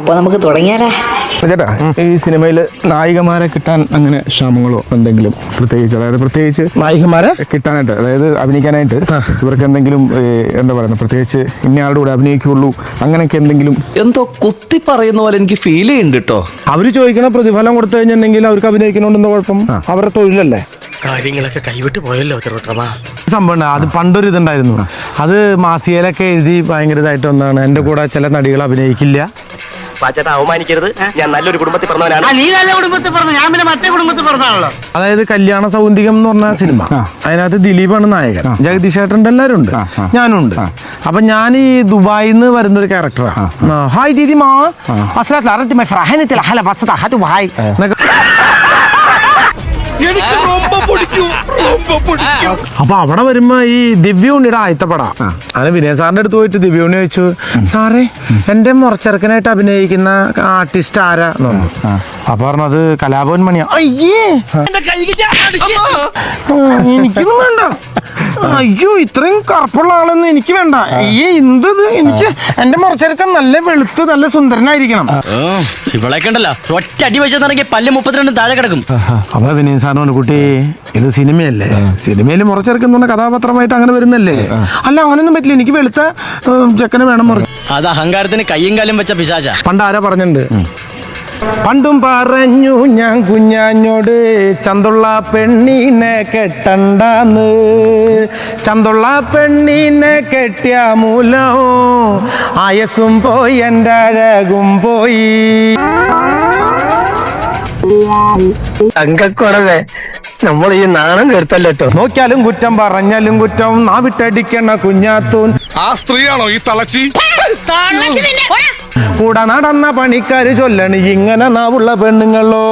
അപ്പൊ നമുക്ക് തുടങ്ങിയാലേ. ചേട്ടാ ഈ സിനിമയിൽ നായികമാരെ കിട്ടാൻ അങ്ങനെ ക്ഷാമങ്ങളോ എന്തെങ്കിലും പ്രത്യേകിച്ച്? അതായത് പ്രത്യേകിച്ച് നായികമാരെ? കിട്ടാനായിട്ട് അതായത് അഭിനയിക്കാനായിട്ട് ഇവർക്ക് എന്തെങ്കിലും എന്താ പറയുന്നത് പ്രത്യേകിച്ച് ഇന്നയാളുടെ കൂടെ അഭിനയിക്കുള്ളൂ അങ്ങനെയൊക്കെ എന്തെങ്കിലും? എന്തോ കുത്തി പറയുന്ന പോലെ എനിക്ക് ഫീൽ ചെയ്യുന്നുണ്ട് കേട്ടോ അവർ ചോദിക്കണ പ്രതിഫലം കൊടുത്തു കഴിഞ്ഞിട്ടുണ്ടെങ്കിൽ അവർക്ക് അഭിനയിക്കണോണ്ടെന്ന് കുഴപ്പം? അവരുടെ തൊഴിലല്ലേ? കാര്യങ്ങളൊക്കെ കൈവിട്ട് പോയല്ലോ തിരുവട്ടമാ സംഭവം അത് പണ്ടൊരു ഇതുണ്ടായിരുന്നു. അത് മാസികയിലൊക്കെ എഴുതി ഭയങ്കര ഇതായിട്ട് ഒന്നാണ് എന്റെ കൂടെ ചില നടികൾ അഭിനയിക്കില്ല. പാച്ചേട്ടാ അവമാനിക്കരുത്. ഞാൻ നല്ലൊരു കുടുംബത്തിൽ പറഞ്ഞവനാണ്. നീ നല്ല കുടുംബത്തിൽ പറഞ്ഞു. ഞാൻ പിന്നെ മറ്റേ കുടുംബത്തിൽ പറഞ്ഞാണല്ലോ. അതായത് കല്യാണ സൗന്ദര്യം എന്ന് പറഞ്ഞ സിനിമ. അതിനകത്ത് ദിലീപാണ് നായകൻ. ജഗദീഷ് ഏട്ടന്റെ എല്ലാവരും ഉണ്ട് ഞാനുണ്ട്. അപ്പൊ ഞാൻ ഈ ദുബായിൽ നിന്ന് വരുന്ന ഒരു ക്യാരക്ടറാണ് ഹായ് ദീദി മാ. അസ്ലാത്ത് അറത്തി മൈ ഫ്രഹനത്തിൽ വസത ഹതു ഹായ് എന്നൊക്കെ അപ്പൊ അവിടെ വരുമ്പോ ഈ ദിവ്യൂണിയുടെ ആദ്യത്തെ പട അങ്ങനെ വിനയ സാറിന്റെ അടുത്ത് പോയിട്ട് ദിവ്യൂണി ചോദിച്ചു സാറേ എന്റെ മുറച്ചെറുക്കനായിട്ട് അഭിനയിക്കുന്ന ആർട്ടിസ്റ്റ് ആരാ? എന്ന് പറഞ്ഞു. അപ്പൊ പറഞ്ഞത് കലാഭവൻ മണിയാ. അയ്യേ! എനിക്കൊന്നും വേണ്ട. അയ്യോ ഇത്രയും കറുപ്പുള്ള ആളൊന്നും എനിക്ക് വേണ്ട. ഈ എന്തത് എനിക്ക് എന്റെ മുറച്ചെറുക്കൻ നല്ല വെളുത്ത് നല്ല സുന്ദരനായിരിക്കണം. ഇവളൊക്കെ ഉണ്ടല്ലോ. ഒറ്റ അടി വെച്ചെന്നിറങ്ങി പല്ല് മുപ്പത്തിരണ്ട് താഴെ കിടക്കും. അപ്പൊ വിനീൻ സാറിനോട് കുട്ടി ഇത് സിനിമയല്ലേ? സിനിമയിൽ മുറച്ചെറുക്കുന്ന പറഞ്ഞ കഥാപാത്രമായിട്ട് അങ്ങനെ വരുന്നല്ലേ? അല്ല അവനൊന്നും പറ്റില്ല. എനിക്ക് വെളുത്ത ചെക്കനെ വേണം മുറ അത് അഹങ്കാരത്തിന് കയ്യും കാലും വെച്ച പിശാച. പണ്ട് ആരാ പറഞ്ഞിട്ടുണ്ട്? പണ്ടും പറഞ്ഞു ഞാൻ കുഞ്ഞാഞ്ഞോട് ചന്തുള്ള പെണ്ണിനെ കെട്ടണ്ടാന്ന്. ചന്തുള്ള പെണ്ണിനെ കെട്ടിയ മൂലോ ആയസും പോയി എന്റെ അഴകും പോയി. തങ്കക്കുറവേ നമ്മൾ ഈ നാണം കേട്ടല്ലോ നോക്കിയാലും കുറ്റം പറഞ്ഞാലും കുറ്റം നാവിട്ടടിക്കണ കുഞ്ഞാത്തൂൻ. ആ സ്ത്രീയാണോ ഈ തളച്ചി? കൂടെ നടന്ന പണിക്കാര് ചൊല്ലണ് ഇങ്ങനെ നാവുള്ള പെണ്ണുങ്ങളോ?